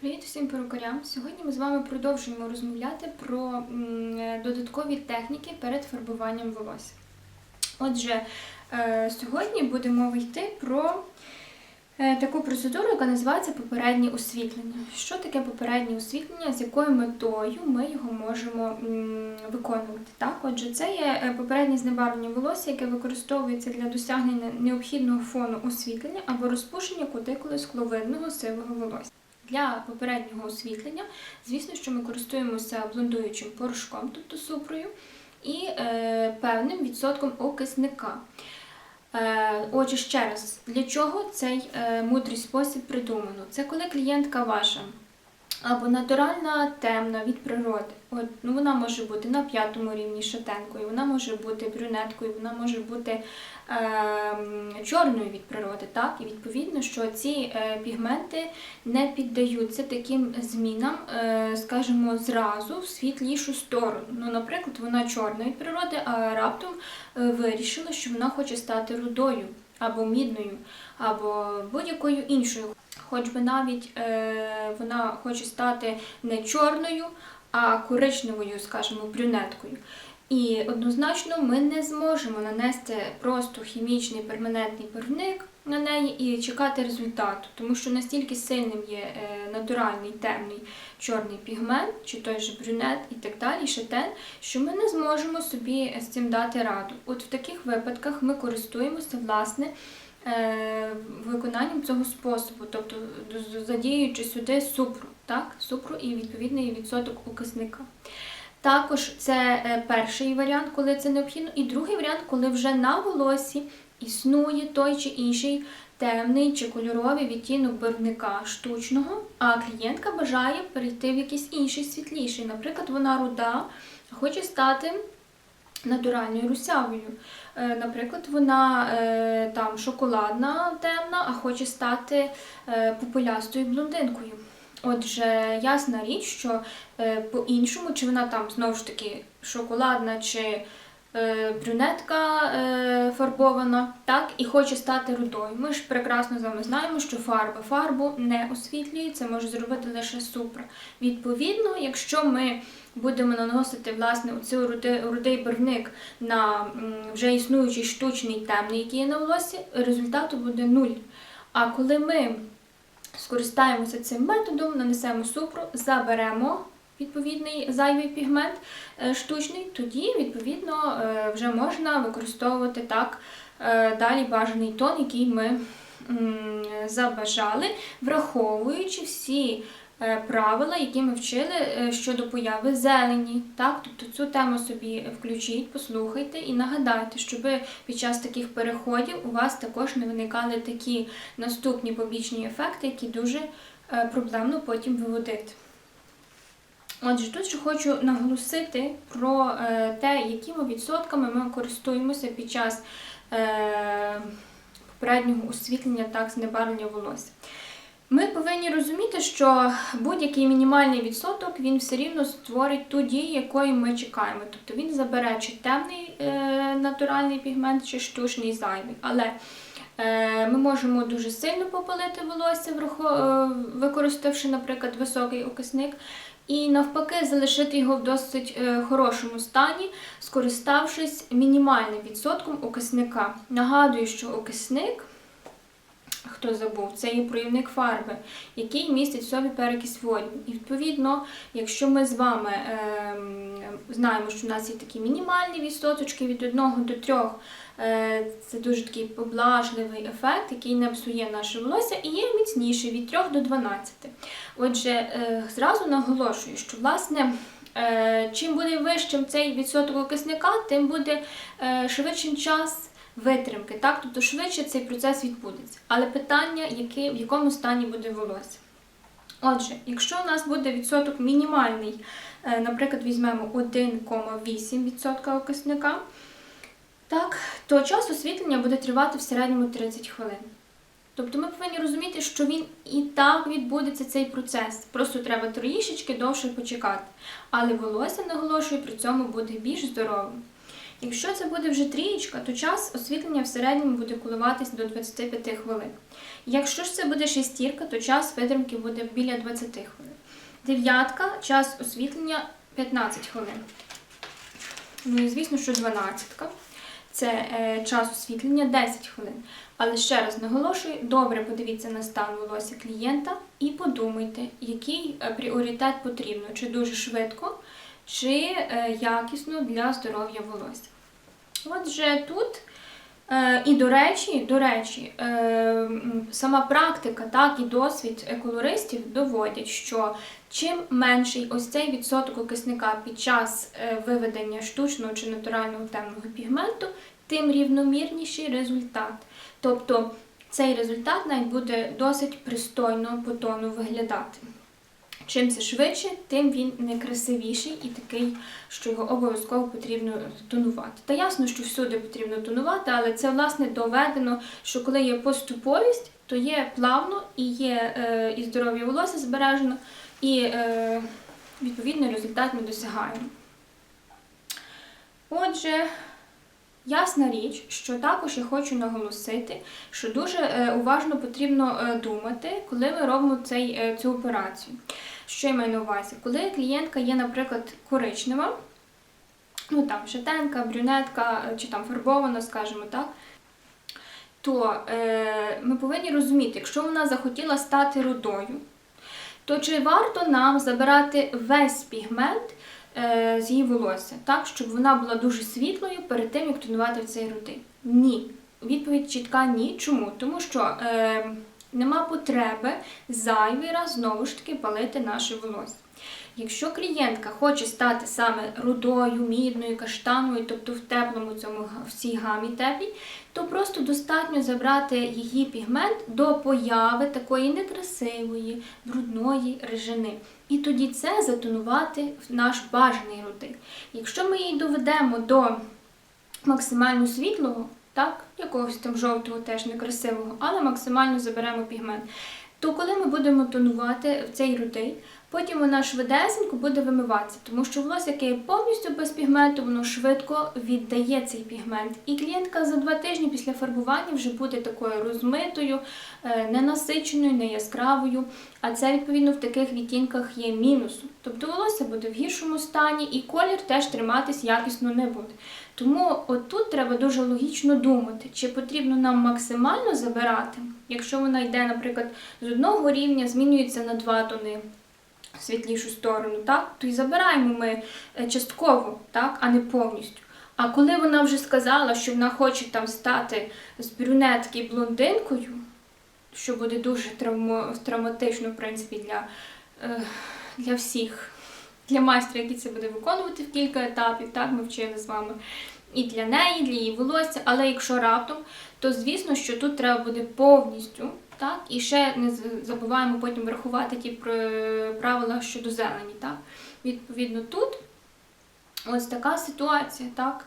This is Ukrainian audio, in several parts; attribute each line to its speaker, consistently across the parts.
Speaker 1: Привіт всім перукарям! Сьогодні ми з вами продовжуємо розмовляти про додаткові техніки перед фарбуванням волосся. Отже, е, сьогодні буде мова йти про е, таку процедуру, яка називається попереднє освітлення. Що таке попереднє освітлення, з якою метою ми його можемо виконувати? Так, отже, це є е, попереднє знебарвлення волосся, яке використовується для досягнення необхідного фону освітлення або розпушення кутикули скловидного сивого волосся. Для попереднього освітлення, звісно, що ми користуємося блондуючим порошком, тобто супрою, і е, певним відсотком окисника. Е, отже, ще раз, для чого цей е, мудрий спосіб придумано? Це коли клієнтка ваша або натуральна темна від природи. От, ну, вона може бути на п'ятому рівні шатенкою, вона може бути брюнеткою, вона може бути е, чорною від природи. Так? І відповідно, що ці е, пігменти не піддаються таким змінам, е, скажімо, зразу в світлішу сторону. Ну, наприклад, вона чорна від природи, а раптом е, вирішила, що вона хоче стати рудою або мідною, або будь-якою іншою. Хоч би навіть е, вона хоче стати не чорною, а коричневою, скажімо, брюнеткою. І однозначно ми не зможемо нанести просто хімічний перманентний барвник на неї і чекати результату, тому що настільки сильним є е, натуральний темний чорний пігмент, чи той же брюнет і так далі, шатен, що ми не зможемо собі з цим дати раду. От в таких випадках ми користуємося власне е, виконанням цього способу, тобто задіюючи сюди супру, так? супру і відповідний відсоток окисника. Також це е, перший варіант, коли це необхідно, і другий варіант, коли вже на волосі існує той чи інший темний чи кольоровий відтінок барвника штучного, а клієнтка бажає перейти в якийсь інший світліший. Наприклад, вона руда, хоче стати натуральною русявою. Е, Наприклад, вона е, там шоколадна темна, а хоче стати е, популястою блондинкою. Отже, ясна річ, що по-іншому, чи вона там знову ж таки шоколадна чи брюнетка фарбована, так, і хоче стати рудою. Ми ж прекрасно з вами знаємо, що фарба фарбу не освітлює, це може зробити лише супра. Відповідно, якщо ми будемо наносити власне оцей руди- рудий барвник на вже існуючий штучний темний, який є на волосі, результату буде нуль. А коли ми скористаємося цим методом, нанесемо супру, заберемо відповідний зайвий пігмент е, штучний, тоді відповідно е, вже можна використовувати так е, далі бажаний тон, який ми забажали, враховуючи всі правила, які ми вчили е, щодо появи зелені. Так? Тобто цю тему собі включіть, послухайте і нагадайте, щоб під час таких переходів у вас також не виникали такі наступні побічні ефекти, які дуже е, проблемно потім виводити. Отже, тут ще хочу наголосити про е, те, якими відсотками ми користуємося під час е, попереднього освітлення так знебарвлення волосся. Ми повинні розуміти, що будь-який мінімальний відсоток він все рівно створить ту дію, якої ми чекаємо. Тобто він забере чи темний е, натуральний пігмент, чи штучний зайвий. Але е, ми можемо дуже сильно попалити волосся, е, використавши, наприклад, високий окисник, і навпаки залишити його в досить е, хорошому стані, скориставшись мінімальним відсотком окисника. Нагадую, що окисник хто забув, це є проявник фарби, який містить в собі перекись водню. І відповідно, якщо ми з вами ем, знаємо, що в нас є такі мінімальні відсоточки від 1 до 3, е, це дуже такий поблажливий ефект, який не псує наше волосся, і є міцніший від 3 до 12. Отже, е, зразу наголошую, що власне. е, Чим буде вищим цей відсоток окисника, тим буде е, швидшим час витримки, так? Тобто швидше цей процес відбудеться. Але питання, яке, в якому стані буде волосся. Отже, якщо у нас буде відсоток мінімальний, е, наприклад, візьмемо 1,8% окисника, так, то час освітлення буде тривати в середньому 30 хвилин. Тобто ми повинні розуміти, що він і так відбудеться цей процес. Просто треба трішечки довше почекати. Але волосся, наголошую, при цьому буде більш здоровим. Якщо це буде вже трієчка, то час освітлення в середньому буде коливатись до 25 хвилин. Якщо ж це буде шестірка, то час витримки буде біля 20 хвилин. Дев'ятка час освітлення 15 хвилин. Ну і звісно, що дванадцятка це е, час освітлення 10 хвилин. Але ще раз наголошую, добре подивіться на стан волосся клієнта і подумайте, який е, пріоритет потрібно, чи дуже швидко, чи е, якісно для здоров'я волосся. Отже, тут. Е, І до речі, до речі, е, сама практика, так і досвід еколористів доводять, що чим менший ось цей відсоток окисника під час виведення штучного чи натурального темного пігменту, тим рівномірніший результат. Тобто цей результат навіть буде досить пристойно по тону виглядати. Чим це швидше, тим він некрасивіший і такий, що його обов'язково потрібно тонувати. Та ясно, що всюди потрібно тонувати, але це власне доведено, що коли є поступовість, то є плавно і є е, і здоров'я волосся збережено, і е, відповідний результат ми досягаємо. Отже, ясна річ, що також я хочу наголосити, що дуже е, уважно потрібно е, думати, коли ми робимо цей, е, цю операцію. Що я маю на увазі? Коли клієнтка є, наприклад, коричнева, ну там шатенка, брюнетка чи там фарбована, скажімо так, то е, ми повинні розуміти, якщо вона захотіла стати рудою, то чи варто нам забирати весь пігмент з її волосся, так, щоб вона була дуже світлою перед тим, як тонувати в цей рудий? Ні. Відповідь чітка ні. Чому? Тому що е, нема потреби зайвий раз знову ж таки палити наше волосся. Якщо клієнтка хоче стати саме рудою, мідною, каштановою, тобто в теплому цьому в цій гамі теплій, то просто достатньо забрати її пігмент до появи такої некрасивої, брудної режини. І тоді це затонувати в наш бажаний рудий. Якщо ми її доведемо до максимально світлого, так, якогось там жовтого, теж некрасивого, але максимально заберемо пігмент. То коли ми будемо тонувати в цей рудий, потім вона швидесенько буде вимиватися, тому що волосся, яке повністю без пігменту, воно швидко віддає цей пігмент. І клієнтка за два тижні після фарбування вже буде такою розмитою, е, ненасиченою, неяскравою. А це відповідно в таких відтінках є мінусом. Тобто волосся буде в гіршому стані, і колір теж триматись якісно не буде. Тому отут треба дуже логічно думати, чи потрібно нам максимально забирати, якщо вона йде, наприклад, з одного рівня, змінюється на два тони світлішу сторону, так, то і забираємо ми е, частково, так, а не повністю. А коли вона вже сказала, що вона хоче там стати з брюнетки блондинкою, що буде дуже травмо, травматично, в принципі, для, е, для всіх, для майстра, який це буде виконувати в кілька етапів, так, ми вчили з вами. І для неї, для її волосся, але якщо раптом, то звісно, що тут треба буде повністю, так, і ще не забуваємо потім врахувати ті пр- правила щодо зелені, так. Відповідно, тут ось така ситуація, так.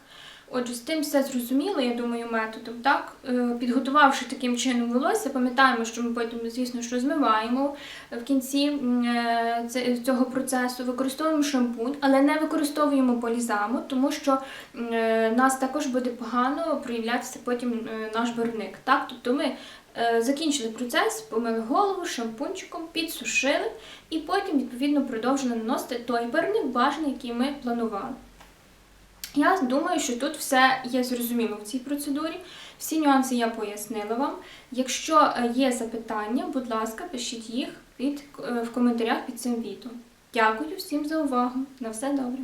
Speaker 1: Отже, з тим все зрозуміло, я думаю, методом, так? Е, Підготувавши таким чином волосся, пам'ятаємо, що ми потім, звісно, що змиваємо в кінці е, цього процесу, використовуємо шампунь, але не використовуємо полізаму, тому що е, нас також буде погано проявлятися потім наш барвник. Так? Тобто ми закінчили процес, помили голову шампунчиком, підсушили і потім, відповідно, продовжили наносити той барвник бажаний, який ми планували. Я думаю, що тут все є зрозуміло в цій процедурі. Всі нюанси я пояснила вам. Якщо е, є запитання, будь ласка, пишіть їх під, е, в коментарях під цим відео. Дякую всім за увагу. На все добре.